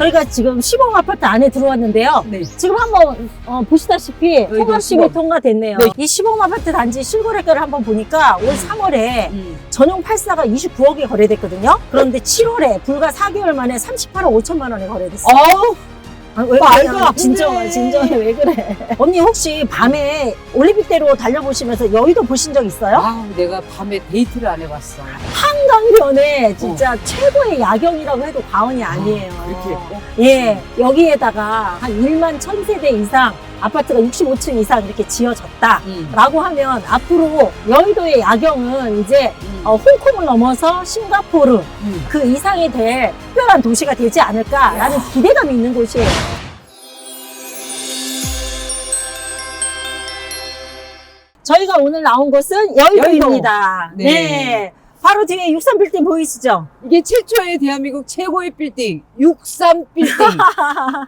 저희가 지금 시범 아파트 안에 들어왔는데요. 네. 지금 한번 어, 보시다시피 여기도 통합식이 시범. 통과됐네요. 네. 이 시범 아파트 단지 실거래가를 한번 보니까 올 3월에 음. 전용 84가 29억에 거래됐거든요. 그런데 7월에 불과 4개월 만에 38억 5천만 원에 거래됐어요. 어우, 아, 왜 말도 그래? 안 진정해, 돼. 진정해. 왜 그래? 언니 혹시 밤에 올림픽대로 달려보시면서 여의도 보신 적 있어요? 아우, 내가 밤에 데이트를 안 해봤어. 한강변에 진짜 최고의 야경이라고 해도 과언이 아니에요. 아, 이렇게 예뻐? 예, 여기에다가 한 1만 1000세대 이상 아파트가 65층 이상 이렇게 지어졌다. 음. 라고 하면 앞으로 여의도의 야경은 이제 음. 어, 홍콩을 넘어서 싱가포르 음. 그 이상이 될 특별한 도시가 되지 않을까라는 기대감이 있는 곳이에요. 저희가 오늘 나온 곳은 여의도입니다. 여의도. 네. 네. 바로 뒤에 63 빌딩 보이시죠? 이게 최초의 대한민국 최고의 빌딩, 63 빌딩.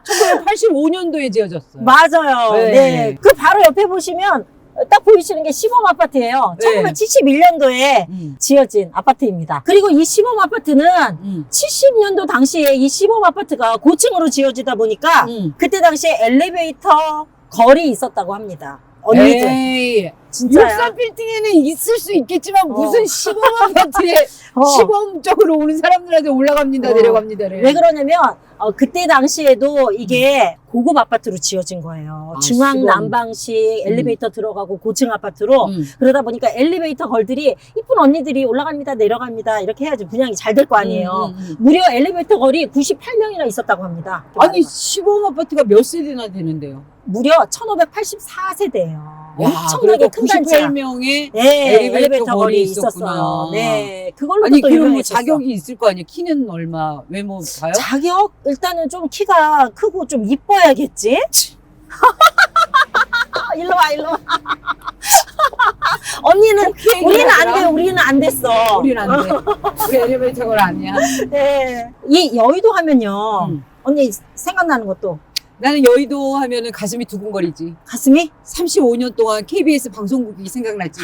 1985년도에 지어졌어요. 맞아요. 네. 네. 그 바로 옆에 보시면 딱 보이시는 게 시범 아파트예요. 네. 1971년도에 음. 지어진 아파트입니다. 그리고 이 시범 아파트는 음. 70년도 당시에 이 시범 아파트가 고층으로 지어지다 보니까 음. 그때 당시에 엘리베이터 거리 있었다고 합니다. 언니들. 에이, 진짜야. 63 빌딩에는 있을 수 있겠지만 어. 무슨 시범 아파트에 어. 시범적으로 오는 사람들한테 올라갑니다, 어. 내려갑니다. 왜 그러냐면 어, 그때 당시에도 이게 고급 아파트로 지어진 거예요. 아, 중앙. 난방식 엘리베이터 들어가고 고층 아파트로 음. 그러다 보니까 엘리베이터 걸들이 이쁜 언니들이 올라갑니다 내려갑니다 이렇게 해야지 분양이 잘 될 거 아니에요. 음, 음, 음. 무려 엘리베이터 걸이 98명이나 있었다고 합니다. 아니 시범 아파트가 몇 세대나 되는데요? 무려 1584세대예요. 엄청나게 큰 단지야. 98명의 네, 엘리베이터 거리. 있었어요. 네, 그걸로 아니 또 그럼 뭐. 자격이 있을 거 아니에요? 키는 얼마? 외모 봐요? 자격 일단은 좀 키가 크고 좀 이뻐야겠지. 일로 와, 일로 와. 언니는 우리는 안. 돼, 우리는 안 됐어. 우리는 안 돼. 우리 엘리베이터 걸 아니야. 네. 이 여의도 하면요. 음. 언니 생각나는 것도 나는 여의도 하면은 가슴이 두근거리지. 가슴이 35년 동안 KBS 방송국이 생각나지.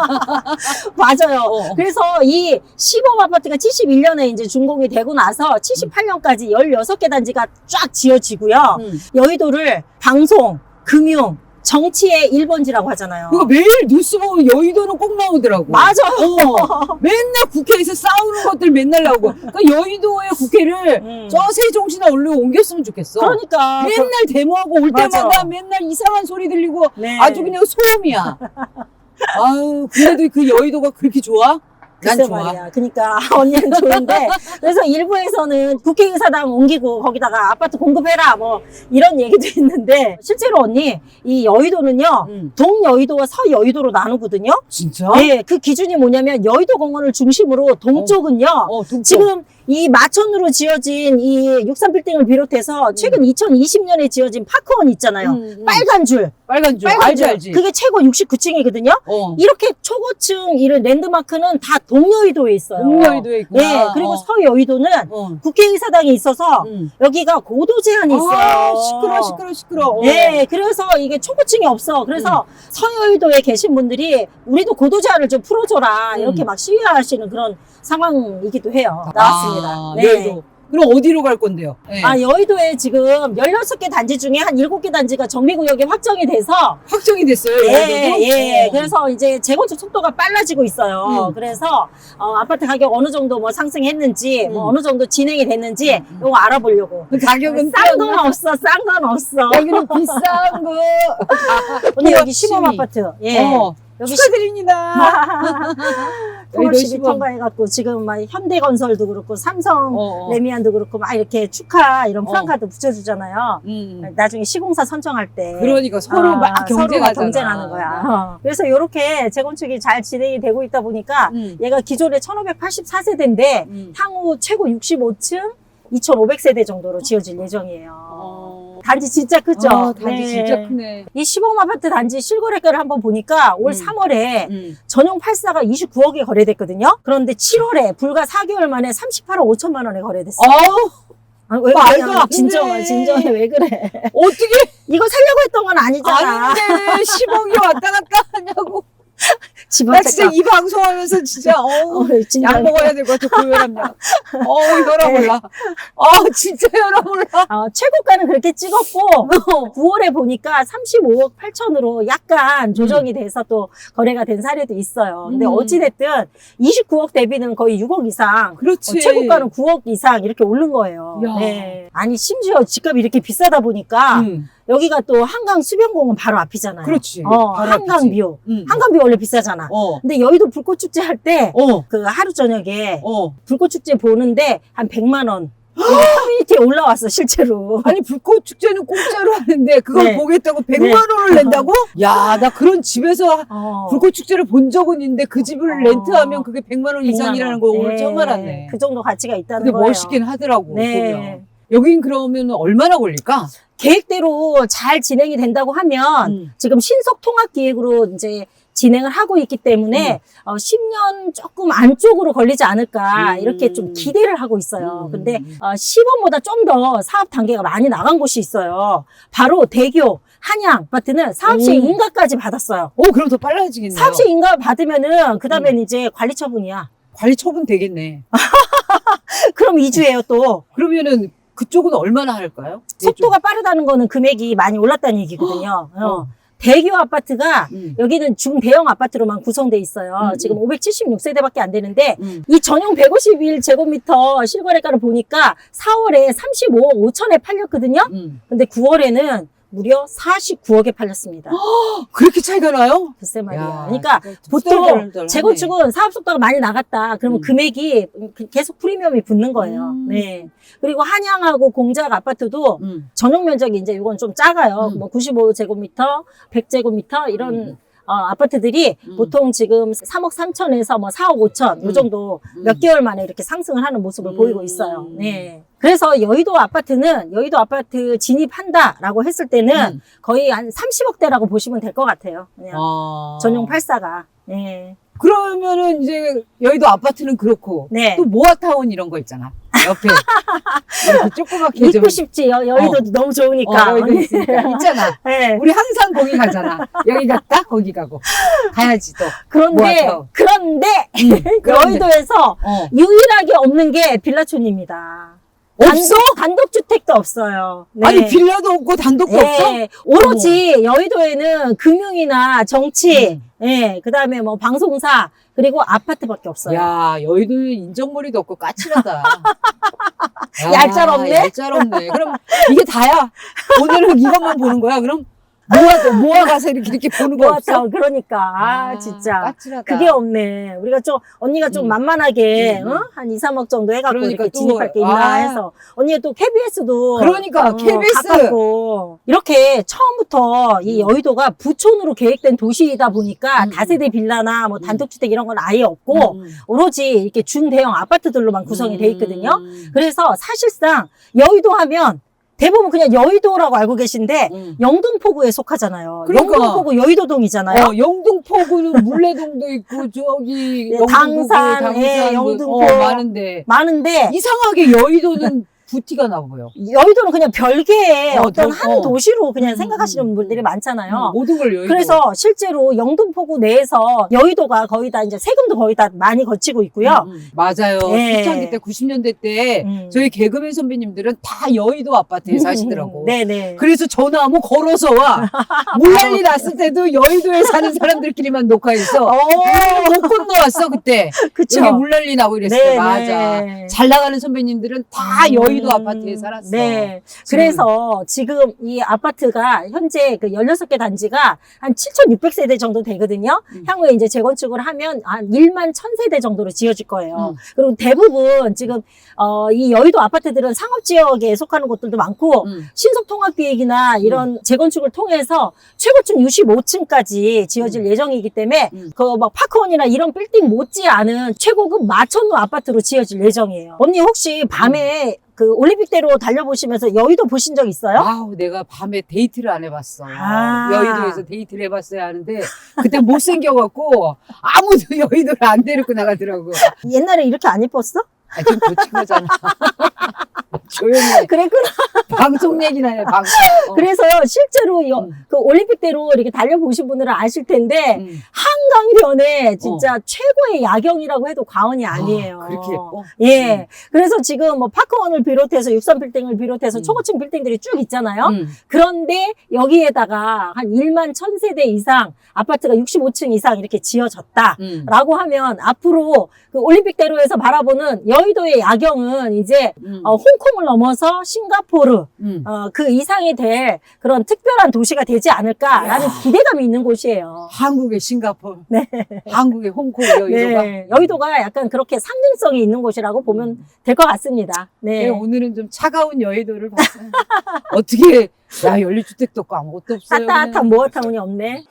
맞아요. 어. 그래서 이 시범 아파트가 71년에 이제 준공이 되고 나서 78년까지 16개 단지가 쫙 지어지고요. 음. 여의도를 방송, 금융, 정치의 1번지라고 하잖아요. 그거 매일 뉴스 보면 여의도는 꼭 나오더라고. 맞아요. 어. 맨날 국회에서 싸우는 것들 맨날 나오고. 그러니까 여의도의 국회를 음. 저 세종시나 얼른 옮겼으면 좋겠어. 그러니까 맨날 데모하고 올 맞아. 때마다 맨날 이상한 소리 들리고 네. 아주 그냥 소음이야. 아유, 그래도 그 여의도가 그렇게 좋아? 난 글쎄 좋아. 말이야. 그러니까 언니는 좋은데 그래서 일부에서는 국회의사당 옮기고 거기다가 아파트 공급해라 뭐 이런 얘기도 있는데 실제로 언니 이 여의도는요 응. 동여의도와 서여의도로 나누거든요. 진짜? 네, 그 기준이 뭐냐면 여의도 공원을 중심으로 동쪽은요. 어, 동쪽. 지금 이 마천으로 지어진 이 63빌딩을 비롯해서 최근 2020년에 지어진 파크원 있잖아요. 음, 음. 빨간 줄. 빨간 줄. 빨간 알지, 줄. 알지. 그게 최고 69층이거든요. 어. 이렇게 초고층 이런 랜드마크는 다 동여의도에 있어요. 동여의도에 있구나. 네, 그리고 어. 서여의도는 어. 국회의사당이 있어서 음. 여기가 고도 제한이 있어요. 아, 시끄러, 시끄러, 시끄러. 어. 네, 그래서 이게 초고층이 없어. 그래서 음. 서여의도에 계신 분들이 우리도 고도 제한을 좀 풀어줘라. 음. 이렇게 막 시위하시는 그런 상황이기도 해요. 나왔습니다. 아, 네. 여의도. 그럼 어디로 갈 건데요? 네. 아, 여의도에 지금 16개 단지 중에 한 7개 단지가 정비구역에 확정이 돼서 확정이 됐어요, 예, 여의도도? 예. 어. 그래서 이제 재건축 속도가 빨라지고 있어요. 음. 그래서 어, 아파트 가격 어느 정도 뭐 상승했는지, 뭐 음. 어느 정도 진행이 됐는지 음, 음. 요거 알아보려고. 그 가격은 싼건 없어, 싼 건 없어. 여기는 비싼 거. 언니 여기 통합 시범 시위. 아파트. 예. 어, 여기 축하드립니다. 시범. 통과해갖고 지금 막 현대건설도 그렇고 삼성 어, 어. 레미안도 그렇고 막 이렇게 축하 이런 어. 프랑카드 붙여주잖아요. 음. 나중에 시공사 선정할 때. 그러니까 서로 아, 막 서로가 경쟁하잖아. 경쟁하는 거야. 어. 그래서 이렇게 재건축이 잘 진행이 되고 있다 보니까 음. 얘가 기존에 1584세대인데 음. 향후 최고 65층 2500세대 정도로 지어질 예정이에요. 어. 단지 진짜 크죠? 아, 단지 네. 진짜 크네. 이 시범 아파트 단지 실거래가를 한번 보니까 올 음. 3월에 음. 전용 84가 29억에 거래됐거든요. 그런데 7월에 불과 4개월 만에 38억 5천만 원에 거래됐어요. 어, 아, 왜 돼. 진정해, 진정해. 왜 그래? 어떻게 이거 살려고 했던 건 아니잖아. 아닌데 10억이 왔다 갔다 하냐고. 나 진짜. 이 방송하면서 진짜 어우 어, 진짜. 약 먹어야 될 것 같아 고혈압약. 어 혈압 네. 올라. 어 진짜 혈압 올라. 어, 최고가는 그렇게 찍었고 9월에 보니까 35억 8천으로 약간 조정이 돼서 또 거래가 된 사례도 있어요. 근데 음. 어찌됐든 29억 대비는 거의 6억 이상 그렇지. 어, 최고가는 9억 이상 이렇게 오른 거예요. 야. 네. 아니 심지어 집값이 이렇게 비싸다 보니까 음, 여기가 또 한강 수변공원 바로 앞이잖아요. 그렇지. 어, 바로 한강 앞이지. 뷰. 음. 한강 뷰 원래 비싸잖아. 어. 근데 여의도 불꽃 축제 할 때 그 어. 하루 저녁에 어. 불꽃 축제 보는데 한 100만 원. 여기 커뮤니티에 올라왔어 실제로. 아니 불꽃 축제는 공짜로 하는데 그걸 네. 보겠다고 100만 네. 원을 낸다고? 야, 나 그런 집에서 어. 불꽃 축제를 본 적은 있는데 그 집을 어. 렌트하면 그게 100만 원 100만 이상이라는 원. 걸 오늘 네. 처음 알았네. 그 정도 가치가 있다는 근데 거예요. 멋있긴 하더라고 보면. 네. 여긴 그러면 얼마나 걸릴까? 계획대로 잘 진행이 된다고 하면 음. 지금 신속 통합 기획으로 이제 진행을 하고 있기 때문에 음. 어, 10년 조금 안쪽으로 걸리지 않을까 음. 이렇게 좀 기대를 하고 있어요. 음. 근데 어, 10원보다 좀 더 사업 단계가 많이 나간 곳이 있어요. 바로 대교, 한양 아파트는 사업시행 음. 인가까지 받았어요. 오, 그럼 더 빨라지겠네요. 사업시행 인가 받으면은 그 다음엔 이제 관리 처분이야. 관리 처분 되겠네. 그럼 이주예요 또. 그러면은 그쪽은 얼마나 할까요? 속도가 빠르다는 거는 금액이 많이 올랐다는 얘기거든요. 어. 어. 대교 아파트가 음. 여기는 중대형 아파트로만 구성돼 있어요. 음, 지금 음. 576세대밖에 안 되는데 음. 이 전용 151제곱미터 실거래가를 보니까 4월에 35억 5천에 팔렸거든요. 음. 근데 9월에는 무려 49억에 팔렸습니다. 그렇게 차이가 나요? 글쎄 말이야. 야, 그러니까 진짜 보통 덜덜덜하네. 재건축은 사업 속도가 많이 나갔다. 그러면 음. 금액이 계속 프리미엄이 붙는 거예요. 음. 네. 그리고 한양하고 공작 아파트도 음. 전용 면적이 이제 이건 좀 작아요. 음. 뭐 95제곱미터, 100제곱미터 이런 음. 어, 아파트들이 음. 보통 지금 3억 3천에서 뭐 4억 5천 요 음. 정도 음. 몇 개월 만에 이렇게 상승을 하는 모습을 음. 보이고 있어요. 네. 그래서 여의도 아파트는 여의도 아파트 진입한다라고 했을 때는 음. 거의 한 30억대라고 보시면 될 것 같아요. 그냥 아. 전용 84가. 네. 그러면은 이제 여의도 아파트는 그렇고 네. 또 모아타운 이런 거 있잖아. 옆에 이렇게 조그맣게 좀 있고 싶지. 여, 여의도 너무 좋으니까. 어, 여의도 있으니까 있잖아. 네. 우리 항상 거기 가잖아. 여기 갔다 거기 가고 가야지 또. 그런데 모아타운. 그런데 그런데. 여의도에서 어. 유일하게 없는 게 빌라촌입니다. 없어? 단독, 단독 주택도 없어요. 네. 아니 빌라도 없고 단독도 없어? 예, 오로지 여의도에는 금융이나 정치, 예, 그 다음에 뭐 방송사, 그리고 아파트밖에 없어요. 야 여의도 인정머리도 없고 까칠하다. 야, 얄짤없네? 얄짤없네. 그럼 이게 다야. 오늘은 이것만 보는 거야. 그럼 모아 모아 가서 이렇게 이렇게 보는 거 없어? 그러니까. 아, 진짜. 까칠하다. 그게 없네. 우리가 좀, 언니가 좀 음. 만만하게, 음, 음. 어? 한 2, 3억 정도 해갖고 그러니까 이렇게 또, 진입할 게 있나 아. 해서. 언니가 또 KBS도. 그러니까 KBS. 가깝고. 이렇게 처음부터 이 음. 여의도가 부촌으로 계획된 도시이다 보니까 음. 다세대 빌라나 뭐 음. 단독주택 이런 건 아예 없고, 음. 오로지 이렇게 중대형 아파트들로만 구성이 돼 있거든요. 음. 그래서 사실상 여의도 하면 대부분 그냥 여의도라고 알고 계신데 음. 영등포구에 속하잖아요. 그러니까. 영등포구 여의도동이잖아요. 어, 영등포구는 물레동도 있고 저기 네, 영등포구, 당산, 예, 뭐, 영등포. 어, 많은데 많은데 이상하게 여의도는 부티가 나 보여. 여의도는 그냥 별개의 어, 어, 떤 도- 한 어. 도시로 그냥 음, 생각하시는 음, 분들이 음. 많잖아요. 모든 걸 여의도. 그래서 실제로 영등포구 내에서 여의도가 거의 다 이제 세금도 거의 다 많이 거치고 있고요. 음, 음. 맞아요. 예. 초창기 때 90년대 때 음. 저희 개그맨 선배님들은 다 여의도 아파트에 사시더라고. 네네. 그래서 전화하면 걸어서 와. 물난리 났을 때도 여의도에 사는 사람들끼리만 녹화했어. 어, 못 건너왔어 그때. 그쵸. 여기 물난리 나고 이랬어. 네, 맞아. 네. 잘 나가는 선배님들은 다 음, 여의도 아파트에 살았어. 네. 그래서 지금 이 아파트가 현재 그 16개 단지가 한 7,600세대 정도 되거든요. 음. 향후에 이제 재건축을 하면 한 1만 1,000세대 정도로 지어질 거예요. 음. 그리고 대부분 지금 어, 이 여의도 아파트들은 상업 지역에 속하는 곳들도 많고 음. 신속 통합기획이나 이런 재건축을 통해서 최고층 65층까지 지어질 예정이기 때문에 음. 그 막 파크원이나 이런 빌딩 못지 않은 최고급 마천루 아파트로 지어질 예정이에요. 언니 혹시 밤에 그 올림픽대로 달려보시면서 여의도 보신 적 있어요? 아우 내가 밤에 데이트를 안 해봤어. 아. 여의도에서 데이트를 해봤어야 하는데 그때 못생겨갖고 아무도 여의도를 안 데리고 나가더라고. 옛날에 이렇게 안 이뻤어? 아, 좀 고친 거잖아. 조용히 해. 그랬구나. 방송 얘기나 해, 방송. 어. 그래서 실제로 여- 음. 그 올림픽대로 이렇게 달려보신 분들은 아실 텐데 음. 한강변에 진짜 최고의 야경이라고 해도 과언이 아니에요. 아, 그렇게 예뻐? 예. 음. 그래서 지금 뭐 파크원을 비롯해서 63빌딩을 비롯해서 음. 초고층 빌딩들이 쭉 있잖아요. 음. 그런데 여기에다가 한 1만 1000세대 이상 아파트가 65층 이상 이렇게 지어졌다. 음. 라고 하면 앞으로 그 올림픽대로에서 바라보는 여의도의 야경은 이제 음. 어, 홍콩을 넘어서 싱가포르 음. 어, 그 이상이 될 그런 특별한 도시가 되지 않을까라는 기대감이 있는 곳이에요. 한국의 싱가포르, 네. 한국의 홍콩 여의도가. 네, 여의도가 약간 그렇게 상징성이 있는 곳이라고 보면 될 것 같습니다. 네. 예, 오늘은 좀 차가운 여의도를 봤어요. 어떻게 야 연립주택도 없고 아무것도 없어요. 따뜻한 그냥. 모어타운이 없네.